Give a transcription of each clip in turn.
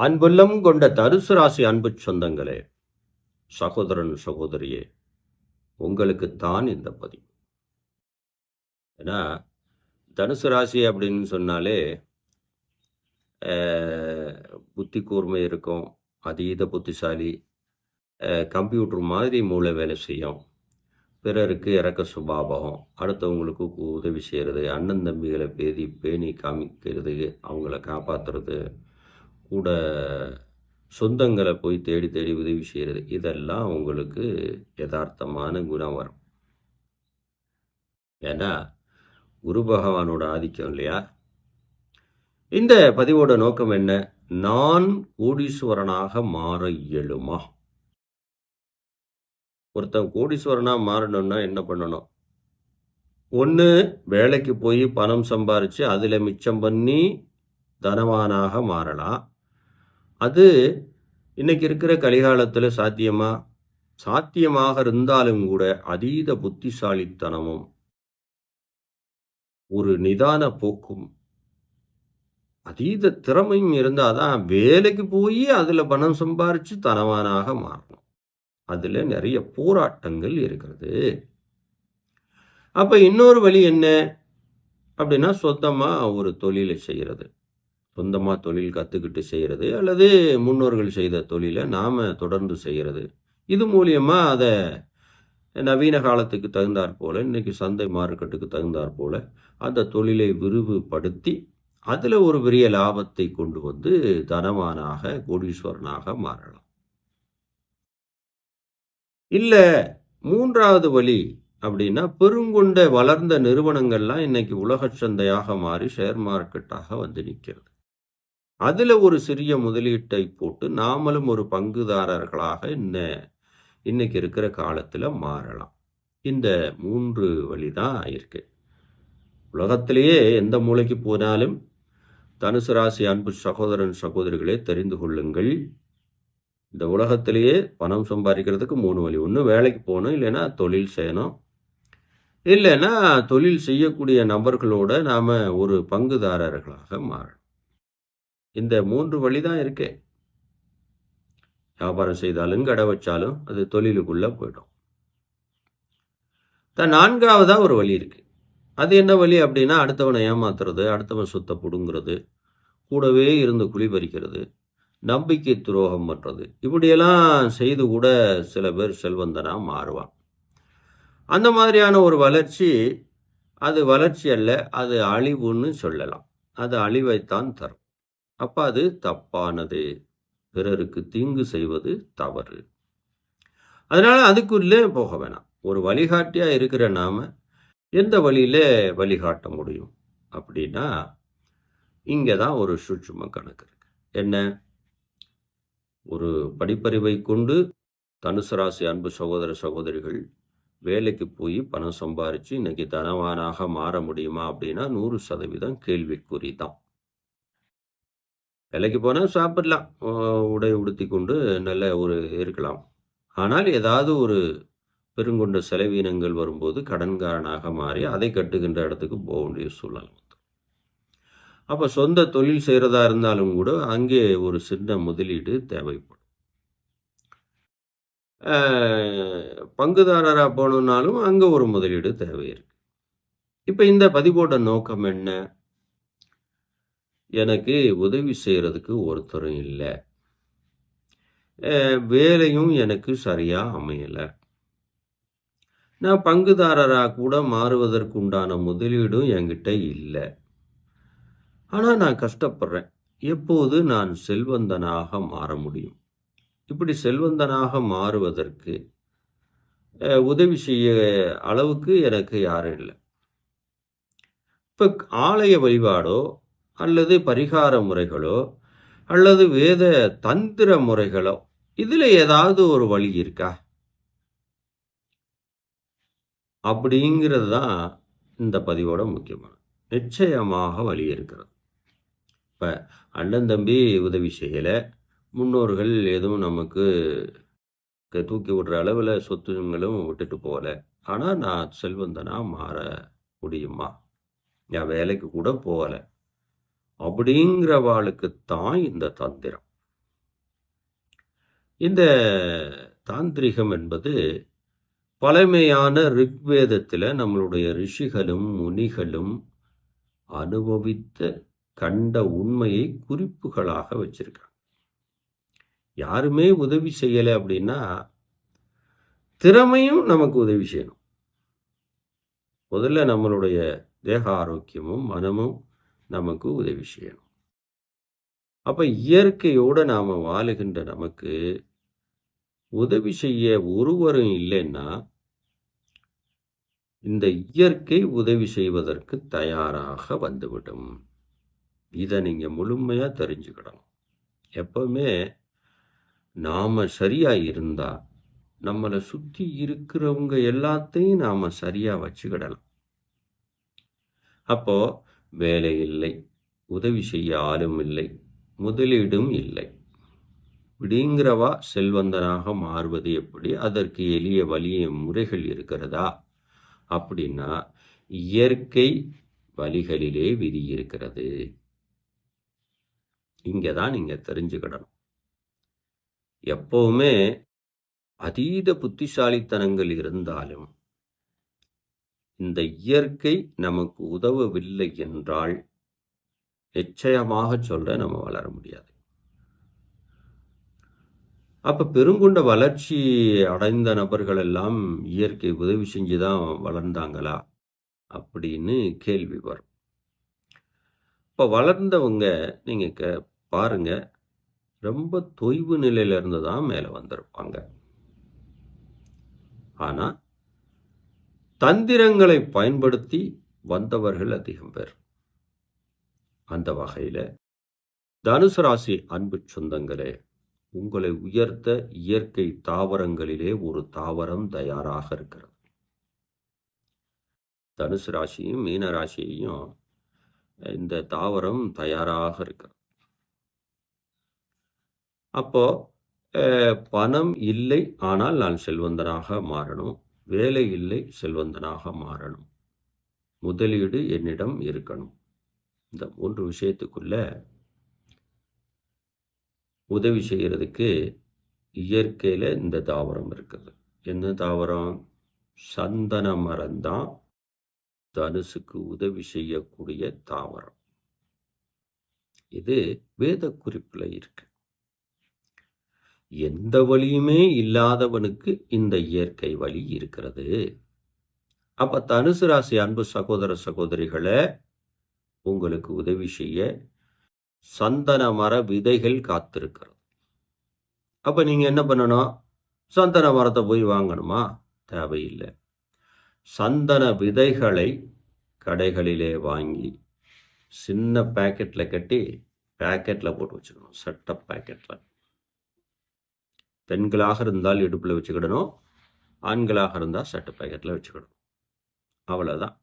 அன்புள்ளம் கொண்ட தனுசு ராசி அன்பு சொந்தங்களே சகோதரன் சகோதரியே உங்களுக்கு தான் இந்த பதிவு. ஏன்னா தனுசு ராசி அப்படின்னு சொன்னாலே புத்தி கூர்மை இருக்கும் அதீத புத்திசாலி கம்ப்யூட்டர் மாதிரி மூளை வேலை செய்யும் பிறருக்கு இறக்க சுபாவம் அடுத்தவங்களுக்கு கு- உதவி செய்கிறது அண்ணன் தம்பிகளை பேதி பேணி காமிக்கிறது அவங்கள காப்பாற்றுறது கூட சொந்தங்களை போய் தேடி தேடி உதவி செய்கிறது இதெல்லாம் உங்களுக்கு யதார்த்தமான குணம் வரும். ஏன்னா குரு பகவானோட ஆதிக்கம் இல்லையா? இந்த பதிவோட நோக்கம் என்ன? நான் கோடீஸ்வரனாக மாற இயலுமா? ஒருத்தன் கோடீஸ்வரனாக மாறணும்னா என்ன பண்ணணும்? ஒன்று வேலைக்கு போய் பணம் சம்பாரித்து அதில் மிச்சம் பண்ணி தனவானாக மாறலாம். அது இன்னைக்கு இருக்கிற கலிகாலத்தில் சாத்தியமா? சாத்தியமாக இருந்தாலும் கூட அதீத புத்திசாலித்தனமும் ஒரு நிதான போக்கும் அதீத திறமையும் இருந்தால் தான் வேலைக்கு போய் அதில் பணம் சம்பாரித்து தனவானாக மாறணும். அதில் நிறைய போராட்டங்கள் இருக்கிறது. அப்போ இன்னொரு வழி என்ன? அப்படின்னா சொந்தமாக ஒரு தொழிலை செய்கிறது சொந்தமாக தொழில் கற்றுக்கிட்டு செய்கிறது அல்லது முன்னோர்கள் செய்த தொழிலை நாம் தொடர்ந்து செய்கிறது இது மூலியமாக அதை நவீன காலத்துக்கு தகுந்தாற் போல் இன்றைக்கி சந்தை மார்க்கெட்டுக்கு தகுந்தாற் போல் அந்த தொழிலை விரிவுபடுத்தி அதில் ஒரு பெரிய லாபத்தை கொண்டு வந்து தனவானாக கோடீஸ்வரனாக மாறலாம். இல்லை மூன்றாவது வழி அப்படின்னா பெருங்கொண்ட வளர்ந்த நிறுவனங்கள்லாம் இன்னைக்கு உலக சந்தையாக மாறி ஷேர் மார்க்கெட்டாக வந்து நிற்கிறது அதில் ஒரு சிறிய முதலீட்டை போட்டு நாமளும் ஒரு பங்குதாரர்களாக இன்ன இன்னைக்கு இருக்கிற காலத்தில் மாறலாம். இந்த மூன்று வழி தான் இருக்கு. உலகத்திலேயே எந்த மூலைக்கு போனாலும் தனுசு ராசி அன்பு சகோதரன் சகோதரிகளே தெரிந்து கொள்ளுங்கள். இந்த உலகத்திலேயே பணம் சம்பாதிக்கிறதுக்கு மூணு வழி. ஒன்று வேலைக்கு போகணும் இல்லைன்னா தொழில் செய்யணும். இல்லைன்னா தொழில் செய்யக்கூடிய நபர்களோட நாம் ஒரு பங்குதாரர்களாக மாறணும். இந்த மூன்று வழி தான் இருக்கு. வியாபாரம் செய்தாலும் கடை வச்சாலும் அது தொழிலுக்குள்ளே போயிடும். தான் நான்காவதாக ஒரு வழி இருக்கு. அது என்ன வழி அப்படின்னா அடுத்தவனை ஏமாத்துறது அடுத்தவன் சொத்தை பிடுங்கிறது கூடவே இருந்து குழி பறிக்கிறது நம்பிக்கை துரோகம் பண்ணுறது இப்படியெல்லாம் செய்து கூட சில பேர் செல்வந்தனாக மாறுவான் அந்த மாதிரியான ஒரு வளர்ச்சி அது வளர்ச்சி அல்ல அது அழிவுன்னு சொல்லலாம். அது அழிவைத்தான் தரும். அப்போ அது தப்பானது. பிறருக்கு தீங்கு செய்வது தவறு. அதனால் அதுக்குள்ளே போக வேணாம். ஒரு வழிகாட்டியாக இருக்கிற நாம் எந்த வழியில் வழிகாட்ட முடியும்? அப்படின்னா இங்கே தான் ஒரு சூட்சும கணக்கு இருக்கு. என்ன? ஒரு படிப்பறிவை கொண்டு தனுசு ராசி அன்பு சகோதர சகோதரிகள் வேலைக்கு போய் பணம் சம்பாரித்து இன்னைக்கு தனவானாக மாற முடியுமா அப்படின்னா நூறு சதவீதம் கேள்விக்குறி தான். வேலைக்கு போனால் சாப்பிடலாம். உடை உடுத்தி கொண்டு நல்ல ஒரு இருக்கலாம். ஆனால் ஏதாவது ஒரு பெருங்கொண்ட செலவீனங்கள் வரும்போது கடன்காரனாக மாறி அதை கட்டுகின்ற இடத்துக்கு போக வேண்டிய சூழ்நிலை அப்போ சொந்த தொழில் செய்கிறதா இருந்தாலும் கூட அங்கே ஒரு சின்ன முதலீடு தேவைப்படும். பங்குதாரராக போகணுன்னாலும் அங்கே ஒரு முதலீடு தேவை இருக்குது இப்போ இந்த பதிவோட நோக்கம் என்ன? எனக்கு உதவி செய்கிறதுக்கு ஒருத்தரும் இல்லை. வேலையும் எனக்கு சரியாக அமையலை. நான் பங்குதாரராக கூட மாறுவதற்கு உண்டான முதலீடும் என்கிட்ட இல்லை. ஆனால் நான் கஷ்டப்படுறேன். எப்போது நான் செல்வந்தனாக மாற முடியும்? இப்படி செல்வந்தனாக மாறுவதற்கு உதவி செய்ய அளவுக்கு எனக்கு யாரும் இல்லை. இப்போ ஆலய வழிபாடோ அல்லது பரிகார முறைகளோ அல்லது வேத தந்திர முறைகளோ இதில் ஏதாவது ஒரு வழி இருக்கா? அப்படிங்கிறது தான் இந்த பதிவோட முக்கியமான நிச்சயமாக வழி இருக்கிறது. இப்போ அண்ணன் தம்பி உதவி செய்யலை முன்னோர்கள் எதுவும் நமக்கு தூக்கி விடுற அளவில் சொத்துங்களும் விட்டுட்டு போகல. ஆனால் நான் செல்வந்தனாக மாற முடியுமா? நான் வேலைக்கு கூட போகலை. அப்படிங்கிறவாளுக்கு தான் இந்த தந்திரம். இந்த தாந்திரிகம் என்பது பழமையான ரிக்வேதத்தில் நம்மளுடைய ரிஷிகளும் முனிகளும் அனுபவித்த கண்ட உண்மையை குறிப்புகளாக வச்சிருக்காங்க. யாருமே உதவி செய்யலை அப்படின்னா திறமையும் நமக்கு உதவி செய்யணும். முதல்ல நம்மளுடைய தேக ஆரோக்கியமும் மனமும் நமக்கு உதவி செய்யணும். அப்போ இயற்கையோடு நாம் வாழுகின்ற நமக்கு உதவி செய்ய ஒருவரும் இல்லைன்னா இந்த இயற்கை உதவி செய்வதற்கு தயாராக வந்துவிடும். இதை நீங்கள் முழுமையாக தெரிஞ்சுக்கிடணும். எப்பவுமே நாம் சரியாக இருந்தால் நம்மளை சுற்றி இருக்கிறவங்க எல்லாத்தையும் நாம் சரியாக வச்சுக்கிடலாம். அப்போது வேலை இல்லை உதவி செய்ய ஆளும் இல்லை முதலீடும் இல்லை. இப்படிங்கிறவா செல்வந்தனாக மாறுவது எப்படி? அதற்கு எளிய வழிய முறைகள் இருக்கிறதா? அப்படின்னா இயற்கை வழிகளிலே விதி இருக்கிறது. இங்கே தான் நீங்கள் தெரிஞ்சுக்கிடணும். எப்போவுமே அதீத புத்திசாலித்தனங்கள் இருந்தாலும் இந்த இயற்கை நமக்கு உதவவில்லை என்றால் நிச்சயமாக சொல்ல நம்ம வளர முடியாது. அப்ப பெருங்குண்ட வளர்ச்சி அடைந்த நபர்கள் எல்லாம் இயற்கை உதவி செஞ்சுதான் வளர்ந்தாங்களா? அப்படின்னு கேள்வி வரும். இப்போ வளர்ந்தவங்க நீங்க க- பாருங்க ரொம்ப தொய்வு நிலையில இருந்து தான் மேலே வந்திருப்பாங்க. ஆனா தந்திரங்களை பயன்படுத்தி வந்தவர்கள் அதிகம் பேர். அந்த வகையில் தனுசு ராசி அன்பு சொந்தங்களே உங்களை உயர்த்த இயற்கை தாவரங்களிலே ஒரு தாவரம் தயாராக இருக்கிறது. தனுசு ராசியும் மீன ராசியையும் இந்த தாவரம் தயாராக இருக்கிறது. அப்போ பணம் இல்லை ஆனால் நான் செல்வந்தனாக மாறணும். வேலை இல்லை செல்வந்தனாக மாறணும். முதலீடு என்னிடம் இருக்கணும். இந்த மூன்று விஷயத்துக்குள்ள உதவி செய்கிறதுக்கு இயற்கையில் இந்த தாவரம் இருக்குது. என்ன தாவரம்? சந்தன மரம் தான் தனுசுக்கு உதவி செய்யக்கூடிய தாவரம். இது வேத குறிப்பில் இருக்கு. எந்த வழியுமே இல்லாதவனுக்கு இந்த இயற்கை வழி இருக்கிறது. அப்ப தனுசு ராசி அன்பு சகோதர சகோதரிகளை உங்களுக்கு உதவி செய்ய சந்தன மர விதைகள் காத்திருக்கிறது. அப்ப நீங்க என்ன பண்ணணும்? சந்தன மரத்தை போய் வாங்கணுமா? தேவையில்லை. சந்தன விதைகளை கடைகளிலே வாங்கி சின்ன பேக்கெட்டில் கட்டி பேக்கெட்டில் போட்டு வச்சுக்கணும் சட்ட பேக்கெட்டில் பெண்களாக இருந்தால் இடுப்பில் வச்சுக்கிடணும். ஆண்களாக இருந்தால் சட்ட பாக்கெட்டில் வச்சுக்கிடணும். அவ்வளோதான்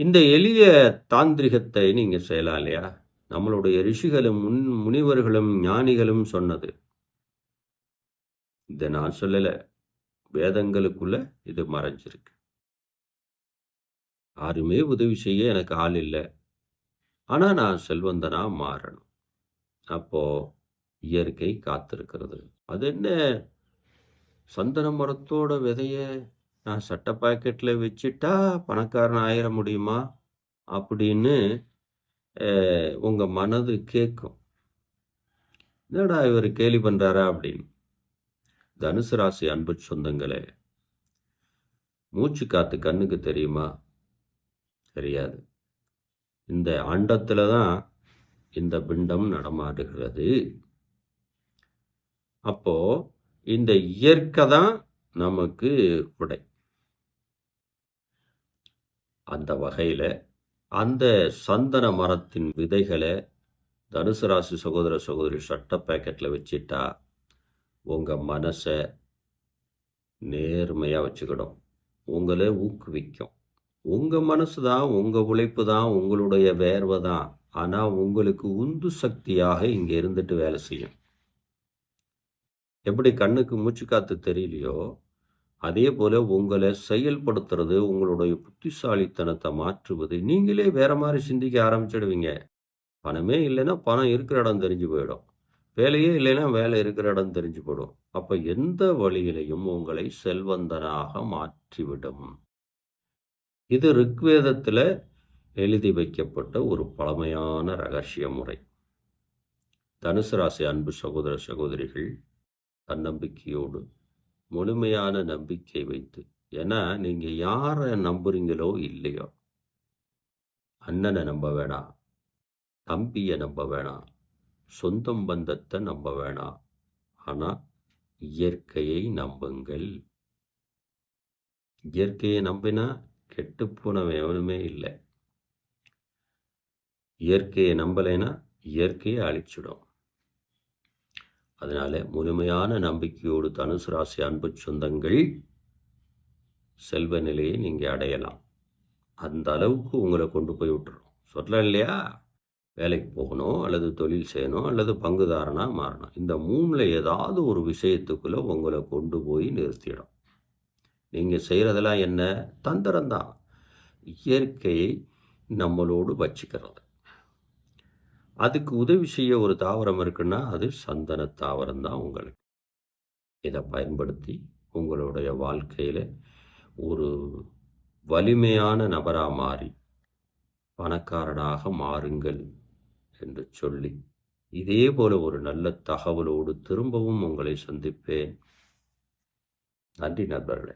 இந்த எளிய தாந்திரிகத்தை நீங்கள் செய்யலாம் இல்லையா? நம்மளுடைய ரிஷிகளும் முன் முனிவர்களும் ஞானிகளும் சொன்னது. இதை நான் சொல்லலை. வேதங்களுக்குள்ள இது மறைஞ்சிருக்கு. யாருமே உதவி செய்ய எனக்கு ஆள் இல்லை. ஆனால் நான் செல்வந்தனாக மாறணும். அப்போது இயற்கை காத்திருக்கிறது. அது என்ன? சந்தன மரத்தோட விதைய நான் சட்ட பாக்கெட்டில் வச்சுட்டா பணக்காரன் ஆயிட முடியுமா? அப்படின்னு உங்கள் மனது கேட்கும் என்னடா இவர் கேலி பண்ணுறாரா அப்படின்னு. தனுசு ராசி அன்பு சொந்தங்களே மூச்சு காத்து கண்ணுக்கு தெரியுமா? தெரியாது. இந்த ஆண்டத்தில் தான் இந்த பிண்டம் நடமாடுகிறது. அப்போ இந்த இயற்கை தான் நமக்கு உடை அந்த வகையில் அந்த சந்தன மரத்தின் விதைகளை தனுசு ராசி சகோதர சகோதரி சட்ட பேக்கெட்டில் வச்சிட்டா உங்கள் மனசை நேர்மையாக வச்சுக்கிடும். உங்களை ஊக்குவிக்கும். உங்கள் மனசு தான் உங்கள் உழைப்பு தான் உங்களுடைய வேர்வை தான். ஆனால் உங்களுக்கு உந்து சக்தியாக இங்கே இருந்துட்டு வேலை செய்யும். எப்படி கண்ணுக்கு மூச்சு காத்து தெரியலையோ அதே போல உங்களை செயல்படுத்துறது உங்களுடைய புத்திசாலித்தனத்தை மாற்றுவது நீங்களே வேற மாதிரி சிந்திக்க ஆரம்பிச்சிடுவீங்க. பணமே இல்லைன்னா பணம் இருக்கிற இடம் தெரிஞ்சு போயிடும். வேலையே இல்லைன்னா வேலை இருக்கிற இடம் தெரிஞ்சு போயிடும். அப்ப எந்த வழியிலையும் உங்களை செல்வந்தனாக மாற்றிவிடும். இது ரிக்வேதத்துல எழுதி வைக்கப்பட்ட ஒரு பழமையான ரகசிய முறை. தனுசு ராசி அன்பு சகோதர சகோதரிகள் தன்னம்பிக்கையோடு முழுமையான நம்பிக்கை வைத்து. ஏன்னா நீங்க யாரை நம்புறீங்களோ இல்லையோ அண்ணனை நம்ப வேணாம் தம்பியை நம்ப வேணாம் சொந்தம் பந்தத்தை நம்ப வேணாம் ஆனா இயற்கையை நம்புங்கள். இயற்கையை நம்பினா கெட்டுப்போனவன் எவனுமே இல்லை. இயற்கையை நம்பலைன்னா இயற்கையை அழிச்சிடும். அதனால் முழுமையான நம்பிக்கையோடு தனுசு ராசி அன்பு சொந்தங்கள் செல்வ நிலையை நீங்கள் அடையலாம். அந்த அளவுக்கு உங்களை கொண்டு போய் விட்டுரும் சொல்லலாம் இல்லையா? வேலைக்கு போகணும் அல்லது தொழில் செய்யணும் அல்லது பங்குதாரனாக மாறணும். இந்த மூணில் ஏதாவது ஒரு விஷயத்துக்குள்ளே உங்களை கொண்டு போய் நிறுத்திடும் நீங்கள் செய்கிறதெல்லாம் என்ன? தந்திரம்தான். இயற்கையை நம்மளோடு வச்சுக்கிறது. அதுக்கு உதவி செய்ய ஒரு தாவரம் இருக்குன்னா அது சந்தன தாவரம் தான் உங்களுக்கு. இதை பயன்படுத்தி உங்களுடைய வாழ்க்கையில் ஒரு வலிமையான நபராக மாறி பணக்காரனாக மாறுங்கள் என்று சொல்லி இதே போல ஒரு நல்ல தகவலோடு திரும்பவும் உங்களை சந்திப்பேன். நன்றி நண்பர்களே.